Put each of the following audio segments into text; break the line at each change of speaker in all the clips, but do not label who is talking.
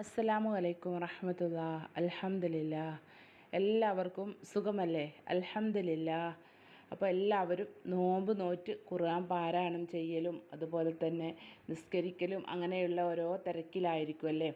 അസ്സലാമു അലൈക്കും വറഹമത്തുള്ള. അലഹമില്ല എല്ലാവർക്കും സുഖമല്ലേ? അലഹമില്ല അപ്പോൾ എല്ലാവരും നോമ്പ് നോറ്റ് ഖുർആൻ പാരായണം ചെയ്യലും അതുപോലെ തന്നെ നിസ്കരിക്കലും അങ്ങനെയുള്ള ഓരോ തിരക്കിലായിരിക്കും അല്ലേ?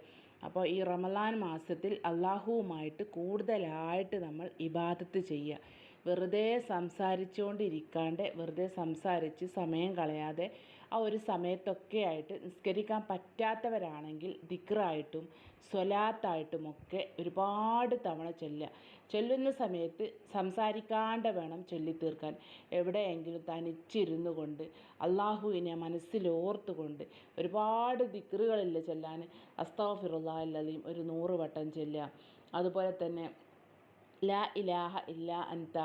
അപ്പോൾ ഈ റമദാൻ മാസത്തിൽ അള്ളാഹുവുമായിട്ട് കൂടുതലായിട്ട് നമ്മൾ ഇബാദത്ത് ചെയ്യുക. വെറുതെ സംസാരിച്ചുകൊണ്ടിരിക്കാണ്ട് വെറുതെ സംസാരിച്ച് സമയം കളയാതെ ആ ഒരു സമയത്തൊക്കെ ആയിട്ട് നിസ്കരിക്കാൻ പറ്റാത്തവരാണെങ്കിൽ ദിക്റായിട്ടും സ്വലാത്തായിട്ടും ഒക്കെ ഒരുപാട് തവണ ചൊല്ലുക. ചൊല്ലുന്ന സമയത്ത് സംസാരിക്കാണ്ട് വേണം ചൊല്ലിത്തീർക്കാൻ. എവിടെയെങ്കിലും തനിച്ചിരുന്നു കൊണ്ട് അള്ളാഹുവിനെ മനസ്സിലോർത്തുകൊണ്ട് ഒരുപാട് ദിക്റുകളില്ല ചൊല്ലാൻ. അസ്താഫിറുല്ലാ ഒരു നൂറ് വട്ടം ചൊല്ലുക. അതുപോലെ തന്നെ ലാ ഇലാഹ ഇല്ലാ അൻത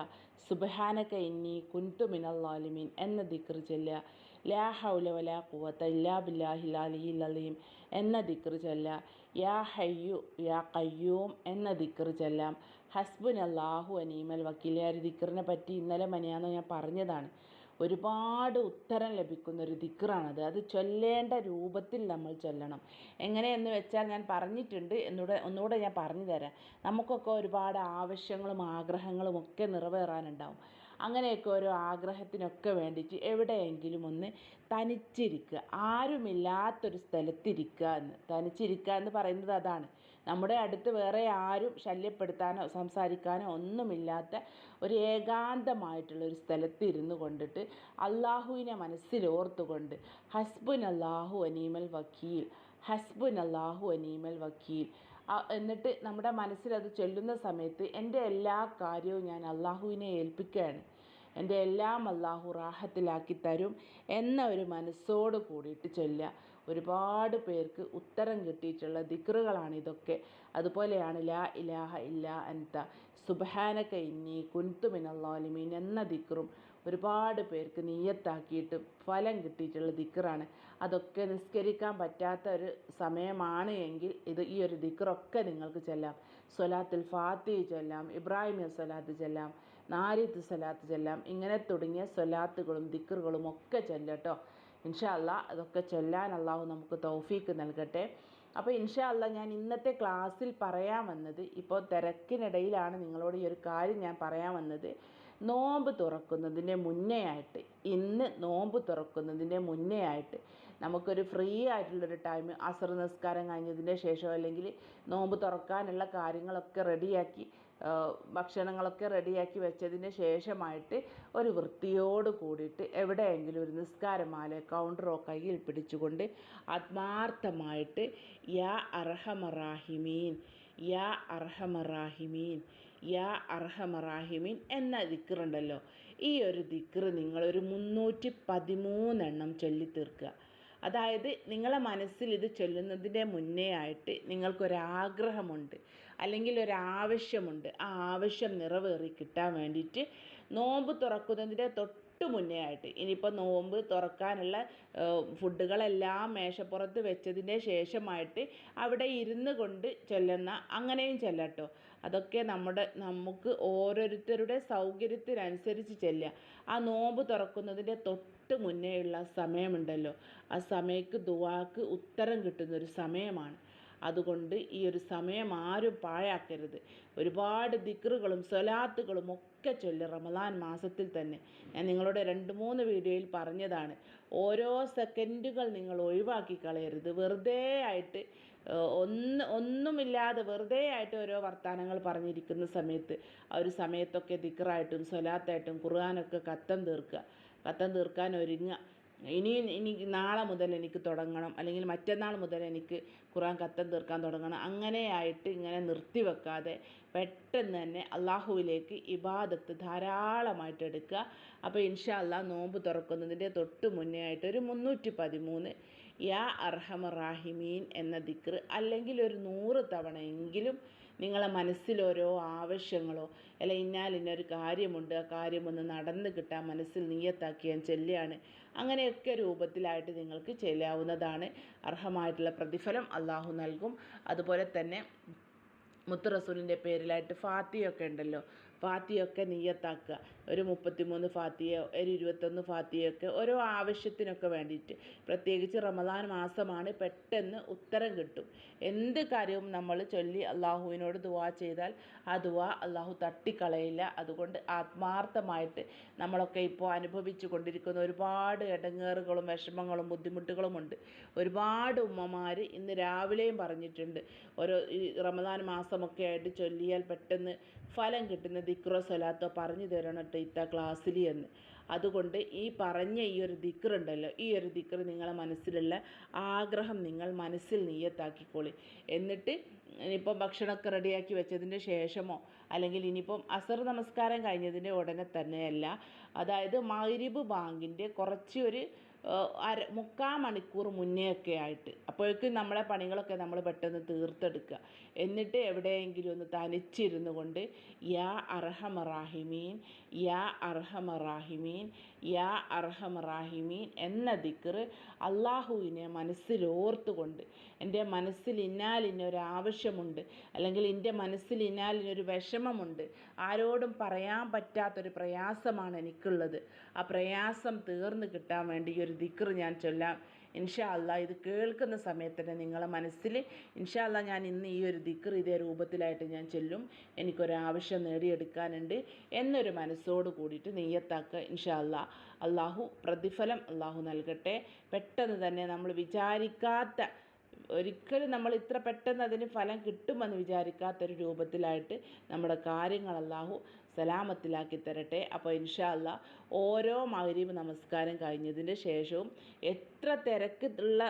സുബഹാനക ഇന്നി കുൻതു മിനൽ ലാലിമീൻ എന്ന ദിക്ർ ചൊല്ലുക. ലാ ഹൗല ഖുവത ഇല്ലാ ബില്ലാഹിൽ അലിയിൽ അലീം എന്ന ദിക്ർ ചൊല്ലാം. യാ ഹയ്യു യാ കയ്യൂം എന്ന ദിക്ർ ചൊല്ലാം. ഹസ്ബുൻ അല്ലാഹു അനീമൽ വക്കീൽ ആ ഒരു ദിക്റിനെ പറ്റി ഇന്നലെ മനിയാന്ന് ഞാൻ പറഞ്ഞതാണ്. ഒരുപാട് ഉത്തരം ലഭിക്കുന്ന ഒരു ദിക്റാണത്. അത് ചൊല്ലേണ്ട രൂപത്തിൽ നമ്മൾ ചൊല്ലണം. എങ്ങനെയെന്ന് വെച്ചാൽ ഞാൻ പറഞ്ഞിട്ടുണ്ട്. എന്നൂടെ ഒന്നുകൂടെ ഞാൻ പറഞ്ഞു തരാം നമുക്കൊക്കെ ഒരുപാട് ആവശ്യങ്ങളും ആഗ്രഹങ്ങളും ഒക്കെ നിറവേറാനുണ്ടാവും. അങ്ങനെയൊക്കെ ഓരോ ആഗ്രഹത്തിനൊക്കെ വേണ്ടിയിട്ട് എവിടെയെങ്കിലും ഒന്ന് തനിച്ചിരിക്കുക. ആരുമില്ലാത്തൊരു സ്ഥലത്തിരിക്കുക എന്ന്. തനിച്ചിരിക്കുക എന്ന് പറയുന്നത് അതാണ്. നമ്മുടെ അടുത്ത് വേറെ ആരും ശല്യപ്പെടുത്താനോ സംസാരിക്കാനോ ഒന്നുമില്ലാത്ത ഒരു ഏകാന്തമായിട്ടുള്ള ഒരു സ്ഥലത്ത് ഇരുന്ന് കൊണ്ടിട്ട് അള്ളാഹുവിനെ മനസ്സിലോർത്തുകൊണ്ട് ഹസ്ബുൻ അള്ളാഹു അനീമൽ വക്കീൽ ഹസ്ബുൻ അള്ളാഹു അനീമൽ വക്കീൽ എന്നിട്ട് നമ്മുടെ മനസ്സിൽ അത് ചൊല്ലുന്ന സമയത്ത് എന്റെ എല്ലാ കാര്യവും ഞാൻ അള്ളാഹുവിനെ ഏൽപ്പിക്കുകയാണ്. എന്റെ എല്ലാം അള്ളാഹു റാഹത്തിലാക്കി തരും എന്ന ഒരു മനസ്സോട് കൂടിയിട്ട് ചൊല്ലുക. ഒരുപാട് പേർക്ക് ഉത്തരം കിട്ടിയിട്ടുള്ള ദിക്റുകളാണ് ഇതൊക്കെ. അതുപോലെയാണ് ലാ ഇലാഹ ഇല്ല അൻത. സുബഹാനക ഇന്നി കുൻതു മിനല്ലാലിമീൻ എന്ന ദിക്റും ഒരുപാട് പേർക്ക് നീയത്താക്കിയിട്ട് ഫലം കിട്ടിയിട്ടുള്ള ദിക്റാണ് അതൊക്കെ നിസ്കരിക്കാൻ പറ്റാത്ത ഒരു സമയമാണ് എങ്കിൽ ഇത് ഈ ഒരു ദിക്റൊക്കെ നിങ്ങൾക്ക് ചെല്ലാം. സൊലാത്തിൽ ഫാത്തി ചൊല്ലാം ഇബ്രാഹിം സ്വലാത്ത് ചെല്ലാം നാരിത്ത് സ്വലാത്ത് ചെല്ലാം ഇങ്ങനെ തുടങ്ങിയ സ്വലാത്തുകളും ദിക്കറുകളും ഒക്കെ ചെല്ലട്ടോ. ഇൻഷാ അല്ല അതൊക്കെ ചൊല്ലാൻ അള്ളാഹു നമുക്ക് തൗഫീക്ക് നൽകട്ടെ. അപ്പോൾ ഇൻഷാ അല്ല ഞാൻ ഇന്നത്തെ ക്ലാസ്സിൽ പറയാൻ വന്നത് ഇപ്പോൾ തിരക്കിനിടയിലാണ് നിങ്ങളോട് ഈ ഒരു കാര്യം ഞാൻ പറയാൻ വന്നത്. നോമ്പ് തുറക്കുന്നതിന് മുന്നേ ആയിട്ട് ഇന്ന് നോമ്പ് തുറക്കുന്നതിന്റെ മുന്നേ ആയിട്ട് നമുക്കൊരു ഫ്രീ ആയിട്ടുള്ളൊരു ടൈം അസർ നിസ്കാരം കഴിഞ്ഞതിന്റെ ശേഷം അല്ലെങ്കിൽ നോമ്പ് തുറക്കാനുള്ള കാര്യങ്ങളൊക്കെ റെഡിയാക്കി ഭക്ഷണങ്ങളൊക്കെ റെഡിയാക്കി വെച്ചതിന് ശേഷമായിട്ട് ഒരു വൃത്തിയോട് കൂടിയിട്ട് എവിടെയെങ്കിലും ഒരു നിസ്കാരമാല കൗണ്ടറോ കയ്യിൽ പിടിച്ചുകൊണ്ട് ആത്മാർത്ഥമായിട്ട് യാ അർഹമറാഹിമീൻ യാ അർഹമറാഹിമീൻ യാ അർഹമറാഹിമീൻ എന്ന ദിക്റുണ്ടല്ലോ. ഈ ഒരു ദിക്റ് നിങ്ങളൊരു മുന്നൂറ്റി പതിമൂന്നെണ്ണം ചൊല്ലിത്തീർക്കുക. അതായത് നിങ്ങളെ മനസ്സിൽ ഇത് ചൊല്ലുന്നതിന്റെ മുന്നേ ആയിട്ട് നിങ്ങൾക്കൊരാഗ്രഹമുണ്ട് അല്ലെങ്കിൽ ഒരാവശ്യമുണ്ട് ആ ആവശ്യം നിറവേറി കിട്ടാൻ വേണ്ടിയിട്ട് നോമ്പ് തുറക്കുന്നതിന്റെ തൊട്ട് തൊട്ട് മുന്നേ ആയിട്ട്. ഇനിയിപ്പോൾ നോമ്പ് തുറക്കാനുള്ള ഫുഡുകളെല്ലാം മേശപ്പുറത്ത് വെച്ചതിന്റെ ശേഷമായിട്ട് അവിടെ ഇരുന്ന് കൊണ്ട് ചൊല്ലുന്ന അങ്ങനെയും ചെല്ലട്ടോ. അതൊക്കെ നമ്മുടെ നമുക്ക് ഓരോരുത്തരുടെ സൗകര്യത്തിനനുസരിച്ച് ചെല്ലുക. ആ നോമ്പ് തുറക്കുന്നതിന്റെ തൊട്ട് മുന്നേയുള്ള സമയമുണ്ടല്ലോ. ആ സമയത്ത് ദുവാക്ക് ഉത്തരം കിട്ടുന്നൊരു സമയമാണ്. അതുകൊണ്ട് ഈ ഒരു സമയം ആരും പാഴാക്കരുത്. ഒരുപാട് ദിക്റുകളും സ്വലാത്തുകളും ഒക്കെ ചൊല്ലി റമദാൻ മാസത്തിൽ തന്നെ ഞാൻ നിങ്ങളോട് രണ്ട് മൂന്ന് വീഡിയോയിൽ പറഞ്ഞതാണ്. ഓരോ സെക്കൻഡുകൾ നിങ്ങൾ ഒഴിവാക്കി കളയരുത്. വെറുതെ ആയിട്ട് ഒന്ന് ഒന്നുമില്ലാതെ വെറുതെ ആയിട്ട് ഓരോ വർത്തമാനങ്ങൾ പറഞ്ഞിരിക്കുന്ന സമയത്ത് ആ ഒരു സമയത്തൊക്കെ ദിക്റായിട്ടും സ്വലാത്തായിട്ടും ഖുർആാനൊക്കെ കത്തം തീർക്കുക. കത്തം തീർക്കാൻ ഒരുങ്ങുക. ഇനി ഇനി നാളെ മുതൽ എനിക്ക് തുടങ്ങണം. അല്ലെങ്കിൽ മറ്റന്നാൾ മുതൽ എനിക്ക് ഖുറാൻ കത്തം തീർക്കാൻ തുടങ്ങണം. അങ്ങനെയായിട്ട് ഇങ്ങനെ നിർത്തി വെക്കാതെ പെട്ടെന്ന് തന്നെ അള്ളാഹുവിലേക്ക് ഇബാദത്ത് ധാരാളമായിട്ട് എടുക്കുക. അപ്പോൾ ഇൻഷാ അള്ളാഹ് നോമ്പ് തുറക്കുന്നതിന്റെ തൊട്ട് മുന്നേ ആയിട്ട് ഒരു മുന്നൂറ്റി പതിമൂന്ന് യാ അർഹമറാഹിമീൻ എന്ന ദിക്ർ അല്ലെങ്കിൽ ഒരു നൂറ് തവണയെങ്കിലും നിങ്ങളെ മനസ്സിലോരോ ആവശ്യങ്ങളോ അല്ല ഇന്നാൽ ഇന്നൊരു കാര്യമുണ്ട് ആ കാര്യമൊന്ന് നടന്ന് കിട്ടാൻ മനസ്സിൽ നീയത്താക്കി ചെല്ലുകയാണ്. അങ്ങനെയൊക്കെ രൂപത്തിലായിട്ട് നിങ്ങൾക്ക് ചെല്ലാവുന്നതാണ് അർഹമായിട്ടുള്ള പ്രതിഫലം അള്ളാഹു നൽകും. അതുപോലെ തന്നെ മുത്ത് റസൂലിന്റെ പേരിലായിട്ട് ഫാത്തിയൊക്കെ ഉണ്ടല്ലോ ഫാത്തിയൊക്കെ നീയത്താക്കുക. ഒരു മുപ്പത്തിമൂന്ന് ഫാത്തിയോ ഒരു ഇരുപത്തൊന്ന് ഫാത്തിയൊക്കെ ഓരോ ആവശ്യത്തിനൊക്കെ വേണ്ടിയിട്ട്. പ്രത്യേകിച്ച് റമദാൻ മാസമാണ് പെട്ടെന്ന് ഉത്തരം കിട്ടും. എന്ത് കാര്യവും നമ്മൾ ചൊല്ലി അള്ളാഹുവിനോട് ദുവാ ചെയ്താൽ ആ ദുവാ അള്ളാഹു തട്ടിക്കളയില്ല. അതുകൊണ്ട് ആത്മാർത്ഥമായിട്ട് നമ്മളൊക്കെ ഇപ്പോൾ അനുഭവിച്ചു കൊണ്ടിരിക്കുന്ന ഒരുപാട് ഇടങ്ങേറുകളും വിഷമങ്ങളും ബുദ്ധിമുട്ടുകളുമുണ്ട് ഒരുപാട് ഉമ്മമാർ ഇന്ന് രാവിലെയും പറഞ്ഞിട്ടുണ്ട്. ഓരോ ഈ റമദാൻ മാസമൊക്കെ ആയിട്ട് ചൊല്ലിയാൽ പെട്ടെന്ന് ഫലം കിട്ടുന്ന ദിക്റോ സ്വലാത്തോ പറഞ്ഞു തരണം കേട്ടോ ഇത്ത ക്ലാസ്സിൽ എന്ന്. അതുകൊണ്ട് ഈ പറഞ്ഞ ഈ ഒരു ദിക്റുണ്ടല്ലോ ഈ ഒരു ദിക്ർ നിങ്ങളെ മനസ്സിലുള്ള ആഗ്രഹം നിങ്ങൾ മനസ്സിൽ നീയത്താക്കിക്കോളി എന്നിട്ട് ഇനിയിപ്പം ഭക്ഷണമൊക്കെ റെഡിയാക്കി വെച്ചതിന് ശേഷമോ അല്ലെങ്കിൽ ഇനിയിപ്പം അസർ നമസ്കാരം കഴിഞ്ഞതിന്റെ ഉടനെ തന്നെയല്ല അതായത് മഗ്രിബ് ബാങ്കിന്റെ കുറച്ച് ഒരു അര മുക്കാൽ മണിക്കൂർ മുന്നേ ഒക്കെ ആയിട്ട്. അപ്പോഴേക്കും നമ്മളെ പണികളൊക്കെ നമ്മൾ പെട്ടെന്ന് തീർത്തെടുക്കുക. എന്നിട്ട് എവിടെയെങ്കിലും ഒന്ന് തനിച്ചിരുന്നു കൊണ്ട് യാ അർഹമറാഹിമീൻ യാ അർഹമറാഹിമീൻ യാ അർഹമറാഹിമീൻ എന്ന ദിക്ർ അള്ളാഹുവിനെ മനസ്സിലോർത്തുകൊണ്ട് എന്റെ മനസ്സിൽ ഇന്നാലിനൊരു ആവശ്യമുണ്ട് അല്ലെങ്കിൽ എന്റെ മനസ്സിൽ ഇന്നാലിനൊരു വിഷമമുണ്ട് ആരോടും പറയാൻ പറ്റാത്തൊരു പ്രയാസമാണ് എനിക്കുള്ളത്. ആ പ്രയാസം തീർന്നു കിട്ടാൻ വേണ്ടി ഈ ഒരു ദിക്ർ ഞാൻ ചൊല്ലാം. ഇൻഷാ അല്ല ഇത് കേൾക്കുന്ന സമയത്ത് തന്നെ നിങ്ങളെ മനസ്സിൽ ഇൻഷാ അല്ല ഞാൻ ഇന്ന് ഈ ഒരു ദിക്കർ ഇതേ രൂപത്തിലായിട്ട് ഞാൻ ചെല്ലും. എനിക്കൊരാവശ്യം നേടിയെടുക്കാനുണ്ട് എന്നൊരു മനസ്സോട് കൂടിയിട്ട് നെയ്യത്താക്കുക ഇൻഷാ അല്ല. അള്ളാഹു പ്രതിഫലം അള്ളാഹു നൽകട്ടെ. പെട്ടെന്ന് തന്നെ നമ്മൾ വിചാരിക്കാത്ത ഒരിക്കലും നമ്മൾ ഇത്ര പെട്ടെന്ന് അതിന് ഫലം കിട്ടുമെന്ന് വിചാരിക്കാത്തൊരു രൂപത്തിലായിട്ട് നമ്മുടെ കാര്യങ്ങൾ അല്ലാഹു സലാമത്തിലാക്കി തരട്ടെ. അപ്പോൾ ഇൻഷാ അല്ലാ ഓരോ മഗ്രിബ് നമസ്കാരം കഴിഞ്ഞതിന് ശേഷവും എത്ര തിരക്ക് ഉള്ള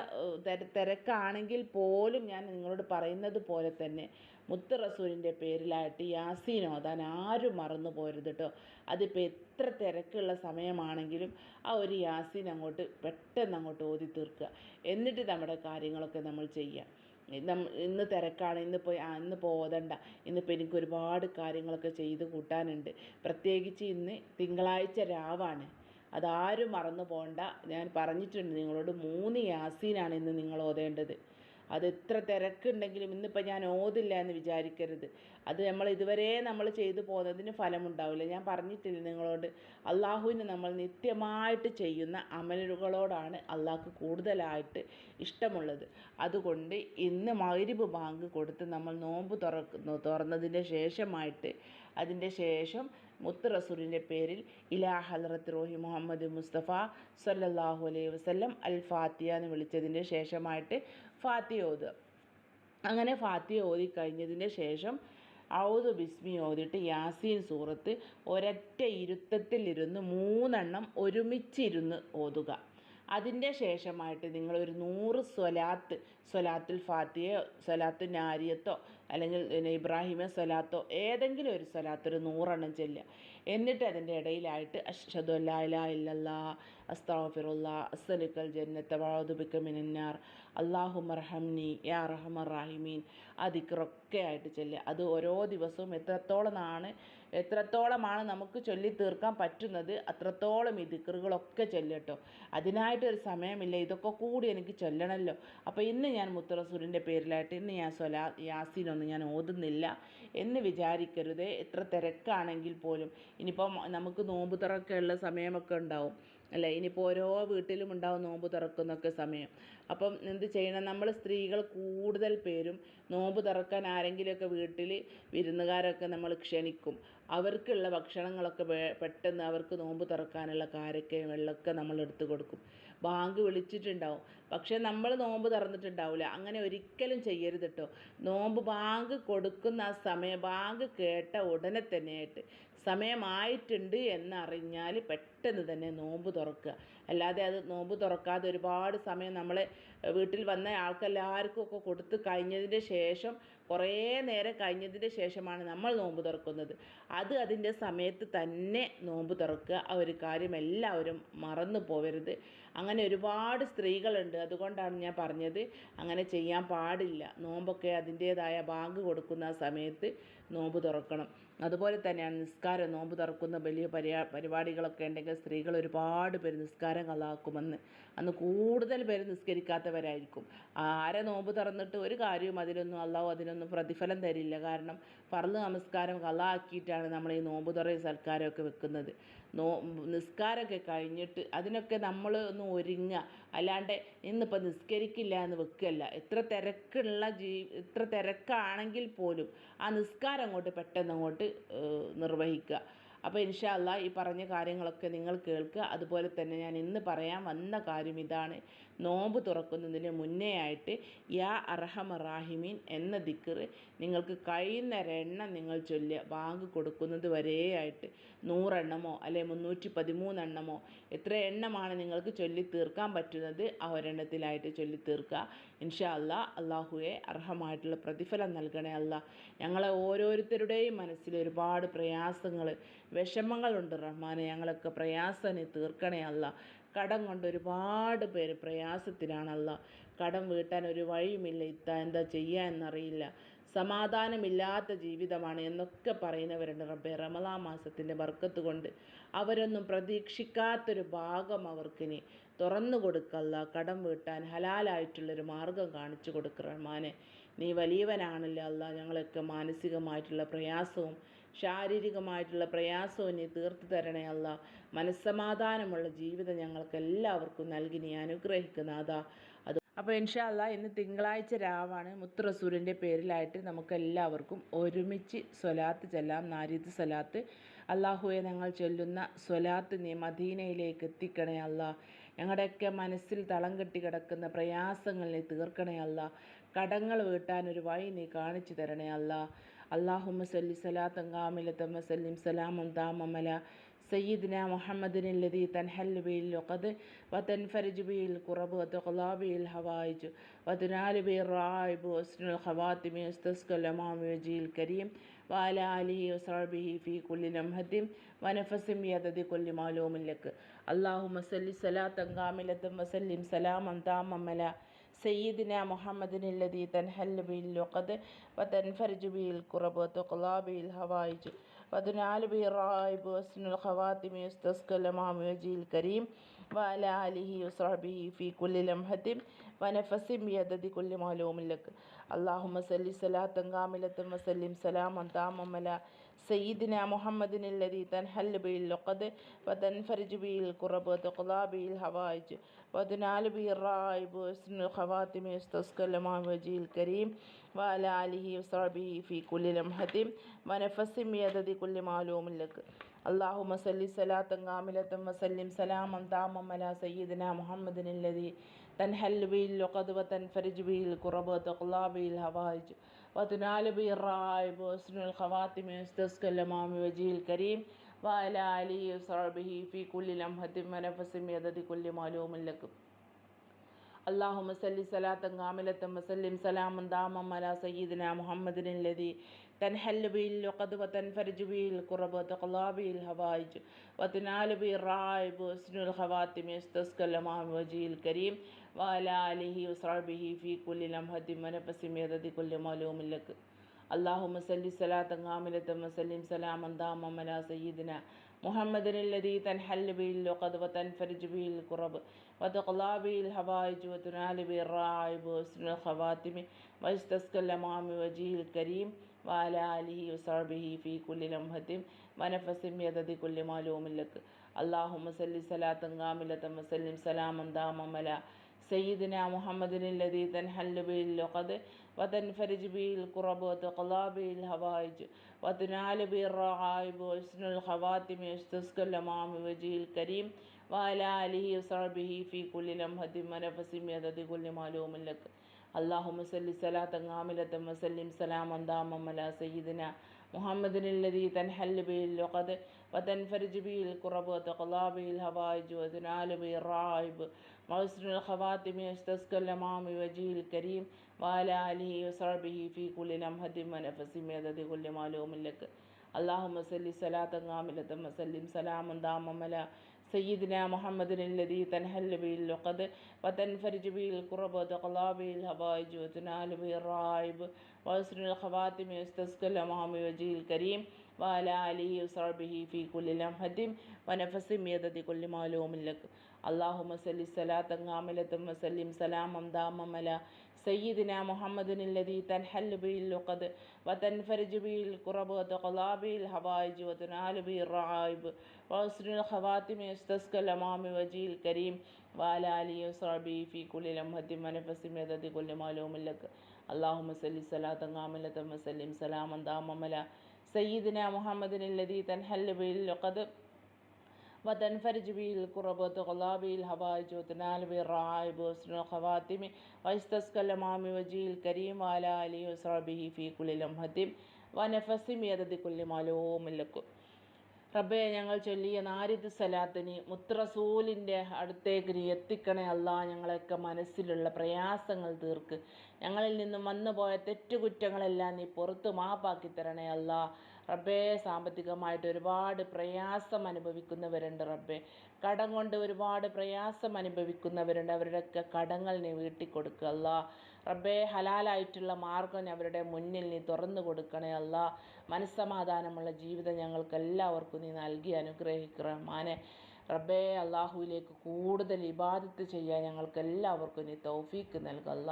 തിരക്കാണെങ്കിൽ പോലും ഞാൻ നിങ്ങളോട് പറയുന്നത് പോലെ തന്നെ മുത്ത് റസൂലിന്റെ പേരിലായിട്ട് യാസീൻ ഓതാൻ ആരും മറന്നു പോരുത് കേട്ടോ അതിപ്പോൾ എത്ര തിരക്കുള്ള സമയമാണെങ്കിലും ആ ഒരു യാസീൻ അങ്ങോട്ട് പെട്ടെന്ന് അങ്ങോട്ട് ഓതി തീർക്കുക. എന്നിട്ട് നമ്മുടെ കാര്യങ്ങളൊക്കെ നമ്മൾ ചെയ്യുക ഇന്ന് തിരക്കാണ് ഇന്ന് പോയി ആ ഇന്ന് ഓതണ്ട. ഇന്നിപ്പോൾ എനിക്ക് ഒരുപാട് കാര്യങ്ങളൊക്കെ ചെയ്ത് കൂട്ടാനുണ്ട്. പ്രത്യേകിച്ച് ഇന്ന് തിങ്കളാഴ്ച രാവാണ്. അതാരും മറന്നു പോകണ്ട ഞാൻ പറഞ്ഞിട്ടുണ്ട് നിങ്ങളോട് മൂന്ന് യാസീനാണ് ഇന്ന് നിങ്ങൾ ഓതേണ്ടത്. അത് എത്ര തിരക്കുണ്ടെങ്കിലും ഇന്നിപ്പോൾ ഞാൻ ഓതില്ല എന്ന് വിചാരിക്കരുത്. അത് നമ്മൾ ഇതുവരെ നമ്മൾ ചെയ്തു പോകുന്നതിന് ഫലമുണ്ടാവില്ല. ഞാൻ പറഞ്ഞിട്ടില്ല നിങ്ങളോട്? അള്ളാഹുവിന് നമ്മൾ നിത്യമായിട്ട് ചെയ്യുന്ന അമലുകളോടാണ് അള്ളാഹ്ക്ക് കൂടുതലായിട്ട് ഇഷ്ടമുള്ളത്. അതുകൊണ്ട് ഇന്ന് മഗ്രിബ് ബാങ്ക് കൊടുത്ത് നമ്മൾ നോമ്പ് തുറക്കുന്നു. തുറന്നതിന്റെ ശേഷമായിട്ട് അതിന്റെ ശേഷം മുത്ത് റസൂലിന്റെ പേരിൽ ഇലാ ഹലറത്ത് റോഹി മുഹമ്മദ് മുസ്തഫ സല്ലല്ലാഹു അലൈഹി വസല്ലം അൽ ഫാത്തിയ എന്ന് വിളിച്ചതിന്റെ ശേഷമായിട്ട് ഫാത്തിയ ഓതുക അങ്ങനെ ഫാത്തിയ ഓതി കഴിഞ്ഞതിന്റെ ശേഷം ഔദു ബിസ്മി ഓതിട്ട് യാസീൻ സൂറത്ത് ഒരൊറ്റ ഇരുത്തത്തിലിരുന്ന് മൂന്നെണ്ണം ഒരുമിച്ചിരുന്ന് ഓതുക. അതിന്റെ ശേഷമായിട്ട് നിങ്ങളൊരു നൂറ് സ്വലാത്ത് സ്വലാത്തുൽ ഫാത്തിയോ സ്വലാത്തു നാരിയത്തോ അല്ലെങ്കിൽ പിന്നെ ഇബ്രാഹിമ സ്വലാത്തോ ഏതെങ്കിലും ഒരു സ്വലാത്ത് ഒരു നൂറെണ്ണം ചെല്ലുക. എന്നിട്ട് അതിന്റെ ഇടയിലായിട്ട് അഷ്ഹദു അല്ലാ ഇലാ അസ്സലുക്കൽ ജന്നത്ത വാദുബിക്ക മിനന്നാർ അള്ളാഹു മർഹംനി യാ റഹമർ റാഹിമീൻ ആ ദിക്റൊക്കെ ആയിട്ട് ചെല്ലുക. അത് ഓരോ ദിവസവും എത്രത്തോളമാണ് എത്രത്തോളമാണ് നമുക്ക് ചൊല്ലി തീർക്കാൻ പറ്റുന്നത് അത്രത്തോളം ഈ ദിക്കറുകളൊക്കെ ചൊല്ലട്ടോ. അതിനായിട്ടൊരു സമയമില്ല ഇതൊക്കെ കൂടി എനിക്ക് ചൊല്ലണമല്ലോ അപ്പോൾ ഇന്ന് ഞാൻ മുത്തറസൂരിന്റെ പേരിലായിട്ട് ഇന്ന് ഞാൻ സ്വലാ യാസീനൊന്നും ഞാൻ ഓതുന്നില്ല എന്ന് വിചാരിക്കരുത്. എത്ര തിരക്കാണെങ്കിൽ പോലും ഇനിയിപ്പം നമുക്ക് നോമ്പ് തുറക്കുള്ള സമയമൊക്കെ ഉണ്ടാവും. അല്ലേ? ഇനിയിപ്പോൾ ഓരോ വീട്ടിലും ഉണ്ടാവും നോമ്പ് തുറക്കുന്നൊക്കെ സമയം. അപ്പം എന്ത് ചെയ്യണം? നമ്മൾ സ്ത്രീകൾ കൂടുതൽ പേരും നോമ്പ് തുറക്കാൻ ആരെങ്കിലുമൊക്കെ വീട്ടിൽ വിരുന്നുകാരൊക്കെ നമ്മൾ ക്ഷണിക്കും. അവർക്കുള്ള ഭക്ഷണങ്ങളൊക്കെ പെട്ടെന്ന് അവർക്ക് നോമ്പ് തുറക്കാനുള്ള കാരക്കയും വെള്ളമൊക്കെ നമ്മൾ എടുത്തു കൊടുക്കും. ബാങ്ക് വിളിച്ചിട്ടുണ്ടാവും. പക്ഷേ നമ്മൾ നോമ്പ് തുറന്നിട്ടുണ്ടാവില്ല അങ്ങനെ ഒരിക്കലും ചെയ്യരുത് കേട്ടോ നോമ്പ് ബാങ്ക് കൊടുക്കുന്ന ആ സമയം ബാങ്ക് കേട്ട ഉടനെ തന്നെയായിട്ട് സമയമായിട്ടുണ്ട് എന്നറിഞ്ഞാൽ പെട്ടെന്ന് തന്നെ നോമ്പ് തുറക്കുക. അല്ലാതെ അത് നോമ്പ് തുറക്കാതെ ഒരുപാട് സമയം നമ്മളെ വീട്ടിൽ വന്ന ആൾക്കെല്ലാവർക്കും ഒക്കെ കൊടുത്ത് കഴിഞ്ഞതിന്റെ ശേഷം കുറേ നേരം കഴിഞ്ഞതിന് ശേഷമാണ് നമ്മൾ നോമ്പ് തുറക്കുന്നത്. അത് അതിന്റെ സമയത്ത് തന്നെ നോമ്പ് തുറക്കുക. ആ ഒരു കാര്യം എല്ലാവരും മറന്നു പോവരുത്. അങ്ങനെ ഒരുപാട് സ്ത്രീകളുണ്ട്. അതുകൊണ്ടാണ് ഞാൻ പറഞ്ഞത്. അങ്ങനെ ചെയ്യാൻ പാടില്ല. നോമ്പൊക്കെ അതിന്റേതായ ബാങ്ക് കൊടുക്കുന്ന സമയത്ത് നോമ്പ് തുറക്കണം. അതുപോലെ തന്നെയാണ് നിസ്കാരം നോമ്പ് തുറക്കുന്ന വലിയ പരിപാ പരിപാടികളൊക്കെ ഉണ്ടെങ്കിൽ സ്ത്രീകൾ ഒരുപാട് പേര് നിസ്കാരം കളാക്കുമെന്ന് അന്ന് കൂടുതൽ പേര് നിസ്കരിക്കാത്തവരായിരിക്കും. ആരെ നോമ്പ് തുറന്നിട്ട് ഒരു കാര്യവും അതിലൊന്നും അള്ളാഹു അതിനൊന്നും പ്രതിഫലം തരില്ല. കാരണം പറന്ന് നമസ്കാരം കളാക്കിയിട്ടാണ് നമ്മൾ ഈ നോമ്പ് തുറയും സൽക്കാരമൊക്കെ വെക്കുന്നത്. നോ നിസ്കാരമൊക്കെ കഴിഞ്ഞിട്ട് അതിനൊക്കെ നമ്മൾ ഒന്ന് ഒരുങ്ങുക. അല്ലാണ്ട് ഇന്നിപ്പോൾ നിസ്കരിക്കില്ല എന്ന് വെക്കുകയല്ല. എത്ര തിരക്കുള്ള ജീ എത്ര തിരക്കാണെങ്കിൽ പോലും ആ നിസ്കാരം അങ്ങോട്ട് പെട്ടെന്ന് അങ്ങോട്ട് നിർവഹിക്കുക. അപ്പോൾ ഇൻഷാ അല്ലാ ഈ പറഞ്ഞ കാര്യങ്ങളൊക്കെ നിങ്ങൾ കേൾക്കുക. അതുപോലെ തന്നെ ഞാൻ ഇന്ന് പറയാൻ വന്ന കാര്യം ഇതാണ്. നോമ്പ് തുറക്കുന്നതിന് മുന്നേ ആയിട്ട് യാ അർഹമ റാഹിമീൻ എന്ന ദിക്കറ് നിങ്ങൾക്ക് കഴിയുന്നൊരെണ്ണം നിങ്ങൾ ചൊല്ലുക. ബാങ്ക് കൊടുക്കുന്നത് വരെയായിട്ട് നൂറെണ്ണമോ അല്ലെ മുന്നൂറ്റി പതിമൂന്നെണ്ണമോ എത്ര എണ്ണമാണ് നിങ്ങൾക്ക് ചൊല്ലി തീർക്കാൻ പറ്റുന്നത് ആ ഒരെണ്ണത്തിലായിട്ട് ചൊല്ലി തീർക്കുക. ഇൻഷാ അല്ലാ അള്ളാഹുവെ അർഹമായിട്ടുള്ള പ്രതിഫലം നൽകണേ അല്ല. ഞങ്ങളെ ഓരോരുത്തരുടെയും മനസ്സിൽ ഒരുപാട് പ്രയാസങ്ങൾ വിഷമങ്ങളുണ്ട് റഹ്മാനെ. ഞങ്ങളൊക്കെ പ്രയാസം നീ തീർക്കണേ അല്ല. കടം കൊണ്ട് ഒരുപാട് പേര് പ്രയാസത്തിലാണല്ല. കടം വീട്ടാൻ ഒരു വഴിയുമില്ല ഇത്ത എന്താ ചെയ്യുക എന്നറിയില്ല. സമാധാനമില്ലാത്ത ജീവിതമാണ് എന്നൊക്കെ പറയുന്നവരുണ്ട് റബ്ബെ. റമലാ മാസത്തിന്റെ ബർക്കത്ത് കൊണ്ട് അവരൊന്നും പ്രതീക്ഷിക്കാത്തൊരു ഭാഗം അവർക്കിനി തുറന്നു കൊടുക്കല്ല. കടം വീട്ടാൻ ഹലാലായിട്ടുള്ളൊരു മാർഗം കാണിച്ചു കൊടുക്കറഹ്മാനെ നീ വലിയവനാണല്ലോ അല്ല ഞങ്ങളൊക്കെ മാനസികമായിട്ടുള്ള പ്രയാസവും ശാരീരികമായിട്ടുള്ള പ്രയാസവും നീ തീർത്തു തരണേ അല്ല. മനസ്സമാധാനമുള്ള ജീവിതം ഞങ്ങൾക്ക് എല്ലാവർക്കും നൽകി നീ അനുഗ്രഹിക്കുന്ന അതാ അപ്പോൾ ഇൻഷാല്ല ഇന്ന് തിങ്കളാഴ്ച രാവാണ്. മുത്ത് റസൂലിന്റെ പേരിലായിട്ട് നമുക്ക് എല്ലാവർക്കും ഒരുമിച്ച് സ്വലാത്ത് ചെല്ലാം നാരിദ് സ്വലാത്ത്. അള്ളാഹുയെ ഞങ്ങൾ ചൊല്ലുന്ന സ്വലാത്ത് നീ മദീനയിലേക്ക് എത്തിക്കണേ അല്ല. ഞങ്ങളുടെയൊക്കെ മനസ്സിൽ തളം കെട്ടി കിടക്കുന്ന പ്രയാസങ്ങൾ നീ തീർക്കണേ അല്ല. കടങ്ങൾ വീട്ടാൻ ഒരു വഴി നീ കാണിച്ചു തരണേ അല്ല. അള്ളാഹുമ സല്ലി സലാത്തൻ കാമിലത്തമ്മ സല്ലിം സലാമം താമമല സയ്യിദിന മുഹമ്മദിന് ലതി തൻഹല്ലുബിയിൽ ലൊക്കത് വത്തൻഫരജുബിയിൽ കുറബ് വത്തുലാബിയിൽ ഹവായിജു വത്തുനാലുബിയിൽ റായിബ് വസ്നുൽ ഹവാത്തിമി ഉസ്തസ്കലമാമി വജിയിൽ കരീം വാല അലി വസാബിഹി ഫി കുല്ലി ലംഹത്തിം വനഫസിം യദതി കൊല്ലി മാലൂമില്ലക്ക് അള്ളാഹു മസല്ലി സലാത്തൻ കാമിലത്തും വസല്ലിം സലാമം താമമല صل صلاة كاملة وسلم سلاما تاما على سيدنا محمد الذي تنحل به العقد وتنفرج به الكرب وتقضى به الحوائج وتنال به الرائب وحسن الخواتم يستسقى الأمام وجهه الكريم وعلى آله وصحبه في كل لمحة ونفس بيدد كل معلوم لك اللهم صل صلاة كاملة وسلم سلاما تاما على سيدنا محمد الذي تنحل به اللقد وتنفرج به الكرب وتقضى به الحوائج وتنال به الرائب وحسن الخواتم يستسقى الأمام وجهه الكريم وعلى آله وصحبه في كل لمحة ونفس بيدد كل معلوم لك اللهم صل صلاة كاملة وسلم سلاما تاما على سيدنا محمد الذي تنحل به اللقد وتنفرج به الكرب وتقضى به الهوائج وتنال به الرائب وحسن الخواتم يستسقى الأمام وجهه الكريم وعلى آله وصحبه في كل لمحة ونفس بيدد كل معلوم لك اللهم صل صلاة كاملة وسلم سلاما داما على سيدنا محمد الذي تنحل به اللقد وتنفرج به الكرب وتقضى به الهوائج وتنال به الرائب وحسن الخواتم يستسقى الأمام وجهه الكريم وعلى آله وصحبه في كل لمحة ونفس بيدد كل معلوم لك اللهم صل صلاة كاملة وسلم سلاما داما على سيدنا محمد الذي تنحل به اللقد وتنفرج به الكرب وتقضى به الحوائج وتنال به الرائب وحسن الخواتم ويستسقى الأمام وجهه الكريم وعلى آله وصحبه في كل لمحة ونفس بيدد كل معلوم لك اللهم صل صلاة كاملة وسلم سلاما داما على سيدنا محمد الذي تنحل به اللقد وتنفرج به الكرب وتقضى به الهوائج وتنال به الرعائب وحسن الخواتم يستسقى الأمام وجهه الكريم وعلى آله وصحبه في كل لمحة ونفس بيدد كل معلوم لك اللهم صل صلاة كاملة وسلم سلاما داما على سيدنا محمد الذي تنحل به اللقد وتنفرج به الكرب وتقضى به الهوائج وتنال به الرعائب وحسن الخواتم يستسقى الأمام وجهه الكريم وعلى آله وصحبه في كل لمحة ونفس بيدد كل معلوم لك اللهم صل صلاة كاملة وسلم سلاما داما على سيدنا محمد الذي تنحل به العقد وتنفرج به الكرب وتقضى به الهوائج وتنال به الرائب وحسن الخواتم يستسقى الأمام وجهه الكريم وعلى آله وصحبه في كل لمحة ونفس بيدة كل معلوم لك اللهم صل صلاة كاملة وسلم سلاما داما على سيدنا محمد الذي تنحل به اللقد وتنفرج به الكرب وتقضى به الحوائج وتنال به الرعائب وحسن الخواتم يستسقى الأمام وجهه الكريم وعلى آله وصحبه في كل لمحة ونفس بيدة كل معلوم لك اللهم صل صلاة كاملة وسلم سلاما داما على سيدنا محمد الذي تنحل به اللقد وتنفرج به الكرب وتغلى به الهوائج وتنال به الرعائب وحسن الخواتم ويستسقى الأمام وجهه الكريم وعلى آله وصحبه في كل لمحة ونفس بيدة كل معلوم لكم റബ്ബെ ഞങ്ങൾ ചൊല്ലിയ നാരിദ് സലാത്തിന് മുത്തറസൂലിൻ്റെ അടുത്തേക്ക് നീ എത്തിക്കണേ അല്ലാ ഞങ്ങളൊക്കെ മനസ്സിലുള്ള പ്രയാസങ്ങൾ തീർക്ക് ഞങ്ങളിൽ നിന്നും വന്നുപോയ തെറ്റുകുറ്റങ്ങളെല്ലാം നീ പുറത്ത് മാപ്പാക്കി തരണേ അല്ലാ റബ്ബേ സാമ്പത്തികമായിട്ട് ഒരുപാട് പ്രയാസം അനുഭവിക്കുന്നവരുണ്ട് റബ്ബേ. കടം കൊണ്ട് ഒരുപാട് പ്രയാസം അനുഭവിക്കുന്നവരുണ്ട്. അവരുടെയൊക്കെ കടങ്ങൾ നീ വീട്ടിക്കൊടുക്കുക അല്ല. റബ്ബേ ഹലാലായിട്ടുള്ള മാർഗം അവരുടെ മുന്നിൽ നീ തുറന്നു കൊടുക്കണേ അല്ല. മനസ്സമാധാനമുള്ള ജീവിതം ഞങ്ങൾക്ക് എല്ലാവർക്കും നീ നൽകി അനുഗ്രഹിക്കുക മാനെ റബ്ബേ അള്ളാഹുവിലേക്ക് കൂടുതൽ ഇബാദത്ത് ചെയ്യാൻ ഞങ്ങൾക്ക് എല്ലാവർക്കും നീ തൗഫീക്ക് നൽകുക